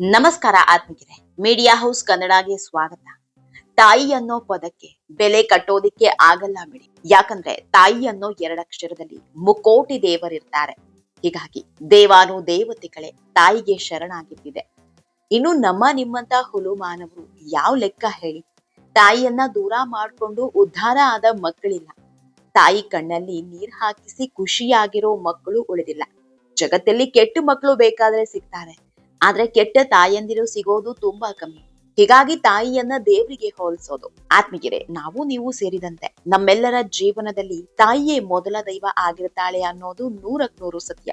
ನಮಸ್ಕಾರ ಆತ್ಮಿಕರೇ media house ಕನ್ನಡಗೆ ಸ್ವಾಗತ. ತಾಯಿ ಅನ್ನೋ ಪದಕ್ಕೆ, ಬೆಲೆ ಕಟ್ಟೋದಿಕ್ಕೆ ಆಗಲ್ಲ ಬಿಡಿ. ಯಾಕಂದ್ರೆ ತಾಯಿ ಅನ್ನೋ ಎರಡಕ್ಷರದಲ್ಲಿ ಮುಕೋಟಿ ದೇವರಿರ್ತಾರೆ ಹೀಗಾಗಿ ದೇವಾನು ದೇವತೆಗಳೇ ತಾಯಿಗೆ ಶರಣಾಗಿದ್ದಿದೆ ಇನ್ನು ನಮ್ಮ ನಿಮ್ಮಂತ ಹುಲು ಮಾನವರು ಯಾವ ಲೆಕ್ಕ ಹೇಳಿ? ತಾಯಿಯನ್ನ ದೂರ ಮಾಡ್ಕೊಂಡು ಉದ್ಧಾರ ಆದ ಮಕ್ಕಳಿಲ್ಲ. ತಾಯಿ ಕಣ್ಣಲ್ಲಿ ನೀರ್ ಹಾಕಿಸಿ ಖುಷಿಯಾಗಿರೋ ಮಕ್ಕಳು ಉಳಿದಿಲ್ಲ. ಜಗತ್ತಲ್ಲಿ ಕೆಟ್ಟ ಮಕ್ಕಳು ಬೇಕಾದ್ರೆ ಸಿಗ್ತಾರೆ. ಆದ್ರೆ ಕೆಟ್ಟ ತಾಯಂದಿರು ಸಿಗೋದು ತುಂಬಾ ಕಮ್ಮಿ. ಹೀಗಾಗಿ ತಾಯಿಯನ್ನ ದೇವರಿಗೆ ಹೋಲಿಸೋದು. ಆತ್ಮೀಗೆರೆ ನಾವು ನೀವು ಸೇರಿದಂತೆ ನಮ್ಮೆಲ್ಲರ ಜೀವನದಲ್ಲಿ ತಾಯಿಯೇ ಮೊದಲ ದೈವ ಆಗಿರ್ತಾಳೆ ಅನ್ನೋದು ನೂರಕ್ ನೂರು ಸತ್ಯ.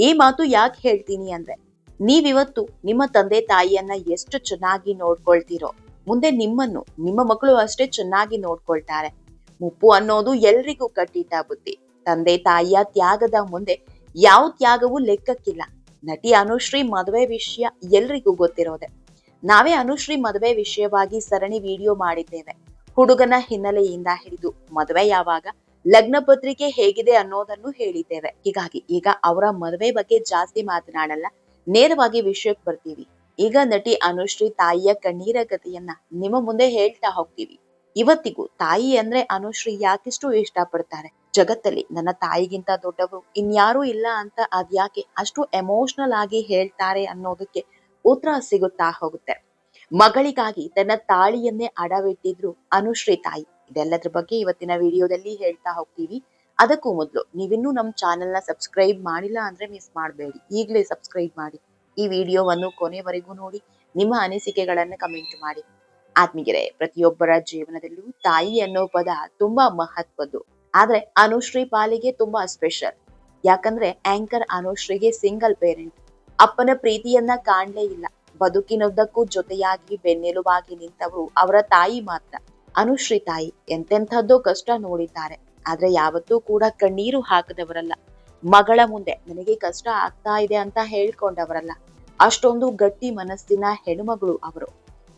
ಈ ಮಾತು ಯಾಕೆ ಹೇಳ್ತೀನಿ ಅಂದ್ರೆ, ನೀವಿವತ್ತು ನಿಮ್ಮ ತಂದೆ ತಾಯಿಯನ್ನ ಎಷ್ಟು ಚೆನ್ನಾಗಿ ನೋಡ್ಕೊಳ್ತೀರೋ, ಮುಂದೆ ನಿಮ್ಮನ್ನು, ನಿಮ್ಮ ಮಕ್ಕಳು ಅಷ್ಟೇ ಚೆನ್ನಾಗಿ ನೋಡ್ಕೊಳ್ತಾರೆ. ಮುಪ್ಪು ಅನ್ನೋದು ಎಲ್ರಿಗೂ ಕಟ್ಟಿಟ್ಟ ಬುದ್ಧಿ. ತಂದೆ ತಾಯಿಯ ತ್ಯಾಗದ ಮುಂದೆ ಯಾವ ತ್ಯಾಗವೂ ಲೆಕ್ಕಕ್ಕಿಲ್ಲ. ನಟಿ ಅನುಶ್ರೀ ಮದುವೆ ವಿಷಯ ಎಲ್ರಿಗೂ ಗೊತ್ತಿರೋದೆ. ನಾವೇ ಅನುಶ್ರೀ ಮದುವೆ ವಿಷಯವಾಗಿ ಸರಣಿ ವಿಡಿಯೋ ಮಾಡಿದ್ದೇವೆ. ಹುಡುಗನ ಹಿನ್ನೆಲೆಯಿಂದ ಹಿಡಿದು ಮದುವೆ ಯಾವಾಗ, ಲಗ್ನ ಪತ್ರಿಕೆ ಹೇಗಿದೆ ಅನ್ನೋದನ್ನು ಹೇಳಿದ್ದೇವೆ. ಹೀಗಾಗಿ ಈಗ ಅವರ ಮದುವೆ ಬಗ್ಗೆ ಜಾಸ್ತಿ ಮಾತನಾಡಲ್ಲ, ನೇರವಾಗಿ ವಿಷಯಕ್ಕೆ ಬರ್ತೀವಿ. ಈಗ ನಟಿ ಅನುಶ್ರೀ ತಾಯಿಯ ಕಣ್ಣೀರ ಗತಿಯನ್ನ ನಿಮ್ಮ ಮುಂದೆ ಹೇಳ್ತಾ ಹೋಗ್ತೀವಿ. ಇವತ್ತಿಗೂ ತಾಯಿ ಅಂದ್ರೆ ಅನುಶ್ರೀ ಯಾಕಿಷ್ಟು ಇಷ್ಟಪಡ್ತಾರೆ? ಜಗತ್ತಲ್ಲಿ ನನ್ನ ತಾಯಿಗಿಂತ ದೊಡ್ಡವರು ಇನ್ಯಾರೂ ಇಲ್ಲ ಅಂತ ಅದ್ಯಾಕೆ ಅಷ್ಟು ಎಮೋಷನಲ್ ಆಗಿ ಹೇಳ್ತಾರೆ ಅನ್ನೋದಕ್ಕೆ ಉತ್ತರ ಸಿಗುತ್ತಾ ಹೋಗುತ್ತೆ. ಮಗಳಿಗಾಗಿ ತನ್ನ ತಾಳಿಯನ್ನೇ ಅಡವಿಟ್ಟಿದ್ರು ಅನುಶ್ರೀ ತಾಯಿ. ಇದೆಲ್ಲದ್ರ ಬಗ್ಗೆ ಇವತ್ತಿನ ವಿಡಿಯೋದಲ್ಲಿ ಹೇಳ್ತಾ ಹೋಗ್ತೀವಿ. ಅದಕ್ಕೂ ಮೊದಲು ನೀವಿನ್ನೂ ನಮ್ಮ ಚಾನೆಲ್ನ ಸಬ್ಸ್ಕ್ರೈಬ್ ಮಾಡಿಲ್ಲ ಅಂದ್ರೆ ಮಿಸ್ ಮಾಡಬೇಡಿ. ಈಗಲೇ ಸಬ್ಸ್ಕ್ರೈಬ್ ಮಾಡಿ. ಈ ವಿಡಿಯೋವನ್ನು ಕೊನೆವರೆಗೂ ನೋಡಿ. ನಿಮ್ಮ ಅನಿಸಿಕೆಗಳನ್ನು ಕಮೆಂಟ್ ಮಾಡಿ. ಆತ್ಮೀಗೆರೆ ಪ್ರತಿಯೊಬ್ಬರ ಜೀವನದಲ್ಲೂ ತಾಯಿ ಅನ್ನೋ ಪದ ತುಂಬಾ ಮಹತ್ವದ್ದು. ಆದ್ರೆ ಅನುಶ್ರೀ ಪಾಲಿಗೆ ತುಂಬಾ ಸ್ಪೆಷಲ್ ಯಾಕಂದ್ರೆ ಆಂಕರ್ ಅನುಶ್ರೀಗೆ ಸಿಂಗಲ್ ಪೇರೆಂಟ್ ಅಪ್ಪನ ಪ್ರೀತಿಯನ್ನ ಕಾಣ್ಲೇ ಇಲ್ಲ. ಬದುಕಿನುದ್ದಕ್ಕೂ ಜೊತೆಯಾಗಿ ಬೆನ್ನೆಲುಬಾಗಿ ನಿಂತವರು ಅವರ ತಾಯಿ ಮಾತ್ರ. ಅನುಶ್ರೀ ತಾಯಿ ಎಂತೆಂಥದ್ದೋ ಕಷ್ಟ ನೋಡಿದ್ದಾರೆ. ಆದ್ರೆ ಯಾವತ್ತೂ ಕೂಡ ಕಣ್ಣೀರು ಹಾಕದವರಲ್ಲ. ಮಗಳ ಮುಂದೆ ನನಗೆ ಕಷ್ಟ ಆಗ್ತಾ ಇದೆ ಅಂತ ಹೇಳ್ಕೊಂಡವರಲ್ಲ. ಅಷ್ಟೊಂದು ಗಟ್ಟಿ ಮನಸ್ಸಿನ ಹೆಣ್ಮಗಳು ಅವರು.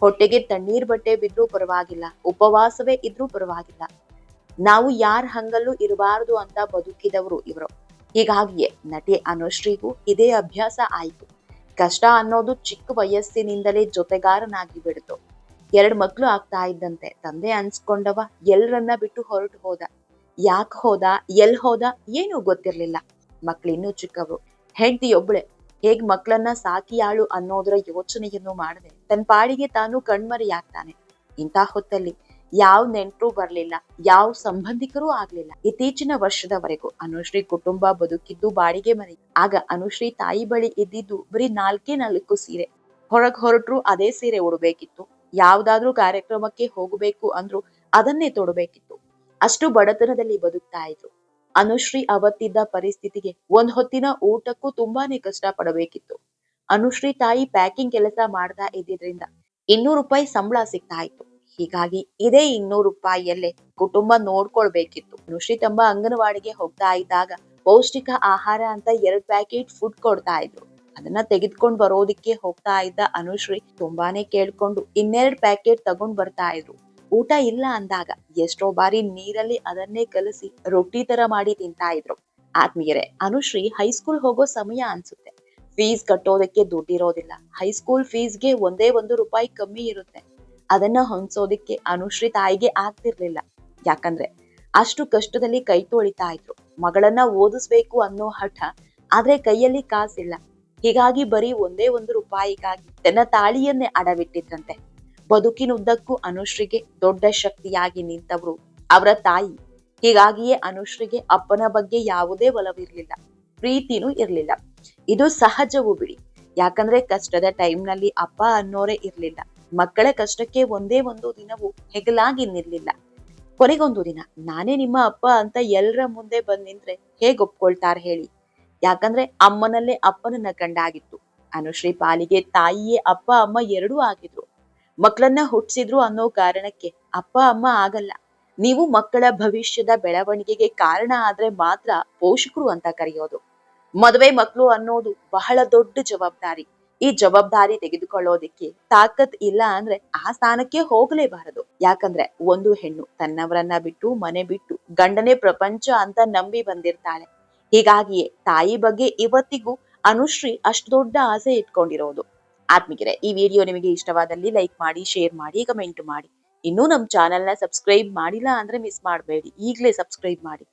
ಹೊಟ್ಟೆಗೆ ತಣ್ಣೀರ್ ಬಟ್ಟೆ ಬಿದ್ರೂ ಪರವಾಗಿಲ್ಲ. ಉಪವಾಸವೇ ಇದ್ರೂ ಪರವಾಗಿಲ್ಲ. ನಾವು ಯಾರ್ ಹಂಗಲ್ಲೂ ಇರಬಾರದು ಅಂತ ಬದುಕಿದವರು ಇವರು. ಹೀಗಾಗಿಯೇ ನಟಿ ಅನುಶ್ರೀಗೂ ಇದೇ ಅಭ್ಯಾಸ ಆಯಿತು. ಕಷ್ಟ ಅನ್ನೋದು ಚಿಕ್ಕ ವಯಸ್ಸಿನಿಂದಲೇ ಜೊತೆಗಾರನಾಗಿ ಬಿಡ್ತು. ಎರಡ್ ಮಕ್ಳು ಆಗ್ತಾ ಇದ್ದಂತೆ ತಂದೆ ಅನ್ಸ್ಕೊಂಡವ ಎಲ್ರನ್ನ ಬಿಟ್ಟು ಹೊರಟು ಹೋದ. ಯಾಕೆ ಹೋದ, ಎಲ್ ಹೋದ ಏನೂ ಗೊತ್ತಿರ್ಲಿಲ್ಲ. ಮಕ್ಳಿನ್ನೂ ಚಿಕ್ಕವರು. ಹೆಂಡತಿಯೊಬ್ಳೆ ಹೇಗ್ ಮಕ್ಕಳನ್ನ ಸಾಕಿಯಾಳು ಅನ್ನೋದರ ಯೋಚನೆಯನ್ನು ಮಾಡದೆ ತನ್ನ ಪಾಡಿಗೆ ತಾನು ಕಣ್ಮರೆಯಾಗ್ತಾನೆ. ಇಂಥ ಹೊತ್ತಲ್ಲಿ ಯಾವ ನೆಂಟರು ಬರ್ಲಿಲ್ಲ, ಯಾವ ಸಂಬಂಧಿಕರೂ ಆಗ್ಲಿಲ್ಲ. ಇತ್ತೀಚಿನ ವರ್ಷದವರೆಗೂ ಅನುಶ್ರೀ ಕುಟುಂಬ ಬದುಕಿದ್ದು ಬಾಡಿಗೆ ಮನೆ. ಆಗ ಅನುಶ್ರೀ ತಾಯಿ ಬಳಿ ಇದ್ದಿದ್ದು ಬರೀ ನಾಲ್ಕೇ ನಾಲ್ಕು ಸೀರೆ. ಹೊರಗ್ ಹೊರಟ್ರು ಅದೇ ಸೀರೆ ಉಡಬೇಕಿತ್ತು. ಯಾವ್ದಾದ್ರೂ ಕಾರ್ಯಕ್ರಮಕ್ಕೆ ಹೋಗಬೇಕು ಅಂದ್ರು ಅದನ್ನೇ ತೊಡಬೇಕಿತ್ತು. ಅಷ್ಟು ಬಡತನದಲ್ಲಿ ಬದುಕ್ತಾ ಇದ್ರು. ಅನುಶ್ರೀ ಅವತ್ತಿದ್ದ ಪರಿಸ್ಥಿತಿಗೆ ಒಂದ್ ಹೊತ್ತಿನ ಊಟಕ್ಕೂ ತುಂಬಾನೇ ಕಷ್ಟ ಪಡಬೇಕಿತ್ತು ಅನುಶ್ರೀ ತಾಯಿ ಪ್ಯಾಕಿಂಗ್ ಕೆಲಸ ಮಾಡ್ತಾ ಇದ್ದಿದ್ರಿಂದ ಇನ್ನೂರು ರೂಪಾಯಿ ಸಂಬಳ ಸಿಗ್ತಾ ಇತ್ತು. ಹೀಗಾಗಿ ಇದೇ ಇನ್ನೂರು ರೂಪಾಯಿಯಲ್ಲೇ ಕುಟುಂಬ ನೋಡ್ಕೊಳ್ಬೇಕಿತ್ತು. ಅನುಶ್ರೀ ತಮ್ಮ ಅಂಗನವಾಡಿಗೆ ಹೋಗ್ತಾ ಇದ್ದಾಗ ಪೌಷ್ಟಿಕ ಆಹಾರ ಅಂತ ಎರಡ್ ಪ್ಯಾಕೆಟ್ ಫುಡ್ ಕೊಡ್ತಾ ಇದ್ರು. ಅದನ್ನ ತೆಗೆದ್ಕೊಂಡ್ ಬರೋದಿಕ್ಕೆ ಹೋಗ್ತಾ ಇದ್ದ ಅನುಶ್ರೀ ತುಂಬಾನೇ ಕೇಳ್ಕೊಂಡು ಇನ್ನೆರಡ್ ಪ್ಯಾಕೆಟ್ ತಗೊಂಡ್ ಬರ್ತಾ ಇದ್ರು. ಊಟ ಇಲ್ಲ ಅಂದಾಗ ಎಷ್ಟೋ ಬಾರಿ ನೀರಲ್ಲಿ ಅದನ್ನೇ ಕಲಸಿ ರೊಟ್ಟಿ ತರ ಮಾಡಿ ತಿಂತಾ ಇದ್ರು. ಆತ್ಮೀಯರೇ, ಅನುಶ್ರೀ ಹೈಸ್ಕೂಲ್ ಹೋಗೋ ಸಮಯ ಅನ್ಸುತ್ತೆ. ಫೀಸ್ ಕಟ್ಟೋದಕ್ಕೆ ದುಡ್ಡಿರೋದಿಲ್ಲ. ಹೈಸ್ಕೂಲ್ ಫೀಸ್ಗೆ ಒಂದೇ ಒಂದು ರೂಪಾಯಿ ಕಮ್ಮಿ ಇರುತ್ತೆ. ಅದನ್ನ ಹೊಂದ್ಸೋದಕ್ಕೆ ಅನುಶ್ರೀ ತಾಯಿಗೆ ಆಗ್ತಿರ್ಲಿಲ್ಲ. ಯಾಕಂದ್ರೆ ಅಷ್ಟು ಕಷ್ಟದಲ್ಲಿ ಕೈ ತೊಳಿತಾ ಇದ್ರು. ಮಗಳನ್ನ ಓದಿಸ್ಬೇಕು ಅನ್ನೋ ಹಠ ಆದ್ರೆ ಕೈಯಲ್ಲಿ ಕಾಸಿಲ್ಲ. ಹೀಗಾಗಿ ಬರೀ ಒಂದೇ ಒಂದು ರೂಪಾಯಿಗಾಗಿ ತನ್ನ ತಾಳಿಯನ್ನೇ ಅಡವಿಟ್ಟಿದ್ರಂತೆ. ಬದುಕಿನುದ್ದಕ್ಕೂ ಅನುಶ್ರೀಗೆ ದೊಡ್ಡ ಶಕ್ತಿಯಾಗಿ ನಿಂತವರು ಅವರ ತಾಯಿ. ಹೀಗಾಗಿಯೇ ಅನುಶ್ರೀಗೆ ಅಪ್ಪನ ಬಗ್ಗೆ ಯಾವುದೇ ಒಲವಿರ್ಲಿಲ್ಲ. ಪ್ರೀತಿನೂ ಇರ್ಲಿಲ್ಲ. ಇದು ಸಹಜವೂ ಬಿಡಿ. ಯಾಕಂದ್ರೆ ಕಷ್ಟದ ಟೈಮ್ನಲ್ಲಿ ಅಪ್ಪ ಅನ್ನೋರೇ ಇರ್ಲಿಲ್ಲ. ಮಕ್ಕಳ ಕಷ್ಟಕ್ಕೆ ಒಂದೇ ಒಂದು ದಿನವೂ ಹೆಗಲಾಗಿ ನಿರ್ಲಿಲ್ಲ ಕೊನೆಗೊಂದು ದಿನ, ನಾನೇ ನಿಮ್ಮ ಅಪ್ಪ ಅಂತ ಎಲ್ಲರ ಮುಂದೆ ಬಂದ್ ನಿಂತ್ರೆ ಹೇಗ್ ಒಪ್ಕೊಳ್ತಾರ ಹೇಳಿ? ಯಾಕಂದ್ರೆ ಅಮ್ಮನಲ್ಲೇ ಅಪ್ಪನನ್ನ ಕಂಡಾಗಿತ್ತು. ಅನುಶ್ರೀ ಪಾಲಿಗೆ ತಾಯಿಯೇ ಅಪ್ಪ, ಅಮ್ಮ ಎರಡೂ ಆಗಿದ್ರು. ಮಕ್ಕಳನ್ನ ಹುಟ್ಟಿಸಿದ್ರು ಅನ್ನೋ ಕಾರಣಕ್ಕೆ ಅಪ್ಪ, ಅಮ್ಮ ಆಗಲ್ಲ. ನೀವು ಮಕ್ಕಳ ಭವಿಷ್ಯದ ಬೆಳವಣಿಗೆಗೆ ಕಾರಣ ಆದ್ರೆ ಮಾತ್ರ ಪೋಷಕರು ಅಂತ ಕರೆಯೋದು. ಮದುವೆ ಮಕ್ಕಳು ಅನ್ನೋದು ಬಹಳ ದೊಡ್ಡ ಜವಾಬ್ದಾರಿ. ಈ ಜವಾಬ್ದಾರಿ ತೆಗೆದುಕೊಳ್ಳೋದಿಕ್ಕೆ ತಾಕತ್ ಇಲ್ಲ ಅಂದ್ರೆ ಆ ಸ್ಥಾನಕ್ಕೆ ಹೋಗಲೇಬಾರದು. ಯಾಕಂದ್ರೆ ಒಂದು ಹೆಣ್ಣು ತನ್ನವರನ್ನ ಬಿಟ್ಟು ಮನೆ ಬಿಟ್ಟು ಗಂಡನೇ ಪ್ರಪಂಚ ಅಂತ ನಂಬಿ ಬಂದಿರ್ತಾಳೆ. ಹೀಗಾಗಿಯೇ ತಾಯಿ ಬಗ್ಗೆ ಇವತ್ತಿಗೂ ಅನುಶ್ರೀ ಅಷ್ಟು ದೊಡ್ಡ ಆಸೆ ಇಟ್ಕೊಂಡಿರೋದು. ಆತ್ಮಿಗೆರೆ ಈ ವಿಡಿಯೋ ನಿಮಗೆ ಇಷ್ಟವಾದಲ್ಲಿ ಲೈಕ್ ಮಾಡಿ, ಶೇರ್ ಮಾಡಿ, ಕಮೆಂಟ್ ಮಾಡಿ. ಇನ್ನೂ ನಮ್ಮ ಚಾನೆಲ್ನ ಸಬ್ಸ್ಕ್ರೈಬ್ ಮಾಡಿಲ್ಲ ಅಂದ್ರೆ ಮಿಸ್ ಮಾಡಬೇಡಿ. ಈಗಲೇ ಸಬ್ಸ್ಕ್ರೈಬ್ ಮಾಡಿ.